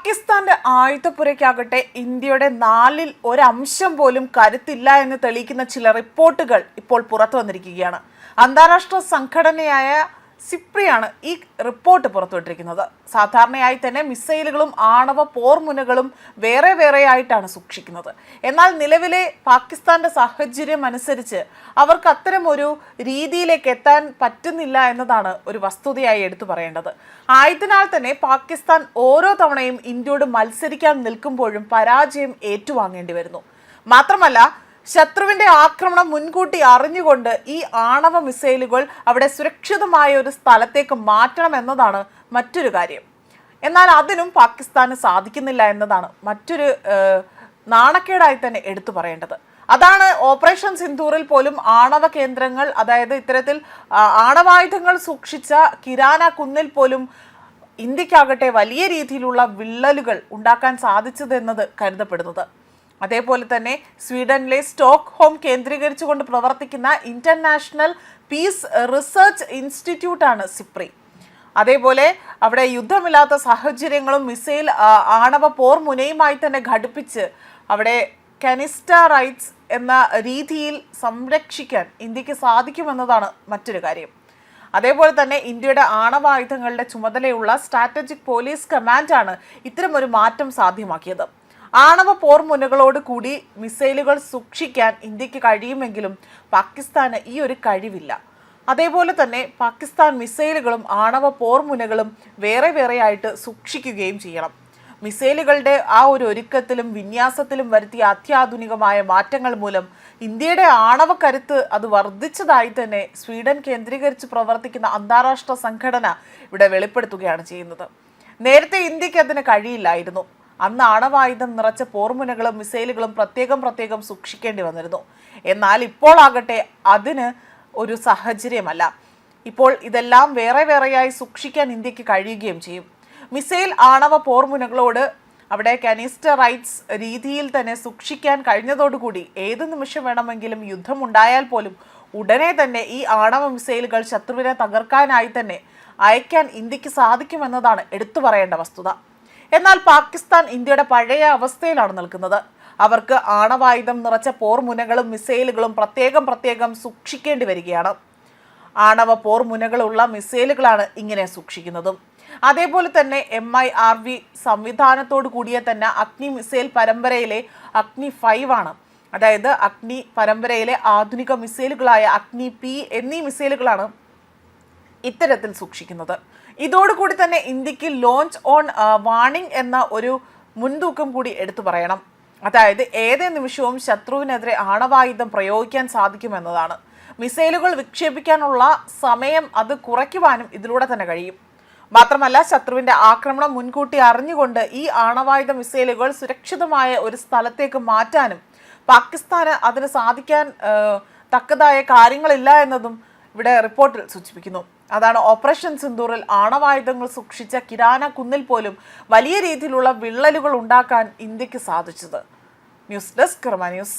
പാകിസ്ഥാന്റെ ആയുധപ്പുരയ്ക്കാകട്ടെ ഇന്ത്യയുടെ നാലിൽ ഒരംശം പോലും കരുത്തില്ല എന്ന് തെളിയിക്കുന്ന ചില റിപ്പോർട്ടുകൾ ഇപ്പോൾ പുറത്തു വന്നിരിക്കുകയാണ്. അന്താരാഷ്ട്ര സംഘടനയായ സിപ്രിയാണ് ഈ റിപ്പോർട്ട് പുറത്തുവിട്ടിരിക്കുന്നത്. സാധാരണയായി തന്നെ മിസൈലുകളും ആണവ പോർമുനകളും വേറെ വേറെ ആയിട്ടാണ് സൂക്ഷിക്കുന്നത്. എന്നാൽ നിലവിലെ പാകിസ്ഥാന്റെ സാഹചര്യം അനുസരിച്ച് അവർക്ക് അത്തരം ഒരു രീതിയിലേക്ക് എത്താൻ പറ്റുന്നില്ല എന്നതാണ് ഒരു വസ്തുതയായി എടുത്തു പറയേണ്ടത്. ആയതിനാൽ തന്നെ പാകിസ്ഥാൻ ഓരോ തവണയും ഇന്ത്യയോട് മത്സരിക്കാൻ നിൽക്കുമ്പോഴും പരാജയം ഏറ്റുവാങ്ങേണ്ടി വരുന്നു. മാത്രമല്ല ശത്രുവിന്റെ ആക്രമണം മുൻകൂട്ടി അറിഞ്ഞുകൊണ്ട് ഈ ആണവ മിസൈലുകൾ അവിടെ സുരക്ഷിതമായ ഒരു സ്ഥലത്തേക്ക് മാറ്റണം എന്നതാണ് മറ്റൊരു കാര്യം. എന്നാൽ അതിനും പാകിസ്ഥാന് സാധിക്കുന്നില്ല എന്നതാണ് മറ്റൊരു നാണക്കേടായി തന്നെ എടുത്തു പറയേണ്ടത്. അതാണ് ഓപ്പറേഷൻ സിന്ധൂറിൽ പോലും ആണവ കേന്ദ്രങ്ങൾ അതായത് ഇത്തരത്തിൽ ആണവായുധങ്ങൾ സൂക്ഷിച്ച കിരാന കുന്നിൽ പോലും ഇന്ത്യക്കാകട്ടെ വലിയ രീതിയിലുള്ള വിള്ളലുകൾ ഉണ്ടാക്കാൻ സാധിച്ചതെന്നത് കരുതപ്പെടുന്നത്. അതേപോലെ തന്നെ സ്വീഡനിലെ സ്റ്റോക്ക് ഹോം കേന്ദ്രീകരിച്ചുകൊണ്ട് പ്രവർത്തിക്കുന്ന ഇന്റർനാഷണൽ പീസ് റിസർച്ച് ഇൻസ്റ്റിറ്റ്യൂട്ടാണ് സിപ്രി. അതേപോലെ അവിടെ യുദ്ധമില്ലാത്ത സാഹചര്യങ്ങളും മിസൈൽ ആണവ പോർ മുനയുമായി തന്നെ ഘടിപ്പിച്ച് അവിടെ കനിസ്റ്റ റൈറ്റ്സ് എന്ന രീതിയിൽ സംരക്ഷിക്കാൻ ഇന്ത്യയ്ക്ക് സാധിക്കുമെന്നതാണ് മറ്റൊരു കാര്യം. അതേപോലെ തന്നെ ഇന്ത്യയുടെ ആണവായുധങ്ങളുടെ ചുമതലയുള്ള സ്ട്രാറ്റജിക് പോലീസ് കമാൻഡാണ് ഇത്തരമൊരു മാറ്റം സാധ്യമാക്കിയത്. ആണവ പോർമുനകളോട് കൂടി മിസൈലുകൾ സൂക്ഷിക്കാൻ ഇന്ത്യയ്ക്ക് കഴിയുമെങ്കിലും പാകിസ്ഥാന് ഈ ഒരു കഴിവില്ല. അതേപോലെ തന്നെ പാകിസ്ഥാൻ മിസൈലുകളും ആണവ പോർമുനകളും വേറെ വേറെയായിട്ട് സൂക്ഷിക്കുകയും ചെയ്യണം. മിസൈലുകളുടെ ആ ഒരു ഒരുക്കത്തിലും വിന്യാസത്തിലും വരുത്തിയ അത്യാധുനികമായ മാറ്റങ്ങൾ മൂലം ഇന്ത്യയുടെ ആണവ കരുത്ത് അത് വർദ്ധിച്ചതായി തന്നെ സ്വീഡൻ കേന്ദ്രീകരിച്ച് പ്രവർത്തിക്കുന്ന അന്താരാഷ്ട്ര സംഘടന ഇവിടെ വെളിപ്പെടുത്തുകയാണ് ചെയ്യുന്നത്. നേരത്തെ ഇന്ത്യയ്ക്ക് അതിന് കഴിയില്ലായിരുന്നു. അന്ന് ആണവായുധം നിറച്ച പോർമുനകളും മിസൈലുകളും പ്രത്യേകം പ്രത്യേകം സൂക്ഷിക്കേണ്ടി വന്നിരുന്നു. എന്നാൽ ഇപ്പോൾ ആകട്ടെ അതിന് ഒരു സാഹചര്യമല്ല. ഇപ്പോൾ ഇതെല്ലാം വേറെ വേറെയായി സൂക്ഷിക്കാൻ ഇന്ത്യയ്ക്ക് കഴിയുകയും ചെയ്യും. മിസൈൽ ആണവ പോർമുനകളോട് അവിടെ കനിസ്റ്ററൈറ്റ്സ് രീതിയിൽ തന്നെ സൂക്ഷിക്കാൻ കഴിഞ്ഞതോടുകൂടി ഏത് നിമിഷം വേണമെങ്കിലും യുദ്ധമുണ്ടായാൽ പോലും ഉടനെ തന്നെ ഈ ആണവ മിസൈലുകൾ ശത്രുവിനെ തകർക്കാനായി തന്നെ അയക്കാൻ ഇന്ത്യയ്ക്ക് സാധിക്കുമെന്നതാണ് എടുത്തു പറയേണ്ട വസ്തുത. എന്നാൽ പാകിസ്ഥാൻ ഇന്ത്യയുടെ പഴയ അവസ്ഥയിലാണ് നിൽക്കുന്നത്. അവർക്ക് ആണവായുധം നിറച്ച പോർമുനകളും മിസൈലുകളും പ്രത്യേകം പ്രത്യേകം സൂക്ഷിക്കേണ്ടി വരികയാണ്. ആണവ പോർമുനകളുള്ള മിസൈലുകളാണ് ഇങ്ങനെ സൂക്ഷിക്കുന്നതും. അതേപോലെ തന്നെ എം ഐ ആർ വി സംവിധാനത്തോടു കൂടിയ തന്നെ അഗ്നി മിസൈൽ പരമ്പരയിലെ അഗ്നി ഫൈവ് ആണ്. അതായത് അഗ്നി പരമ്പരയിലെ ആധുനിക മിസൈലുകളായ അഗ്നി പി എന്നീ മിസൈലുകളാണ് ഇത്തരത്തിൽ സൂക്ഷിക്കുന്നത്. ഇതോടുകൂടി തന്നെ ഇന്ത്യയ്ക്ക് ലോഞ്ച് ഓൺ വാണിംഗ് എന്ന ഒരു മുൻതൂക്കം കൂടി എടുത്തു പറയണം. അതായത് ഏതേ നിമിഷവും ശത്രുവിനെതിരെ ആണവായുധം പ്രയോഗിക്കാൻ സാധിക്കുമെന്നതാണ്. മിസൈലുകൾ വിക്ഷേപിക്കാനുള്ള സമയം അത് കുറയ്ക്കുവാനും ഇതിലൂടെ തന്നെ കഴിയും. മാത്രമല്ല ശത്രുവിന്റെ ആക്രമണം മുൻകൂട്ടി അറിഞ്ഞുകൊണ്ട് ഈ ആണവായുധ മിസൈലുകൾ സുരക്ഷിതമായ ഒരു സ്ഥലത്തേക്ക് മാറ്റാനും പാകിസ്ഥാന് അതിന് സാധിക്കാൻ തക്കതായ കാര്യങ്ങളില്ല എന്നതും ഇവിടെ റിപ്പോർട്ടിൽ സൂചിപ്പിക്കുന്നു. അതാണ് ഓപ്പറേഷൻ സിന്ദൂറിൽ ആണവായുധങ്ങൾ സൂക്ഷിച്ച കിരാന കുന്നിൽ പോലും വലിയ രീതിയിലുള്ള വിള്ളലുകൾ ഉണ്ടാക്കാൻ ഇന്ത്യയ്ക്ക് സാധിച്ചത്. News desk news.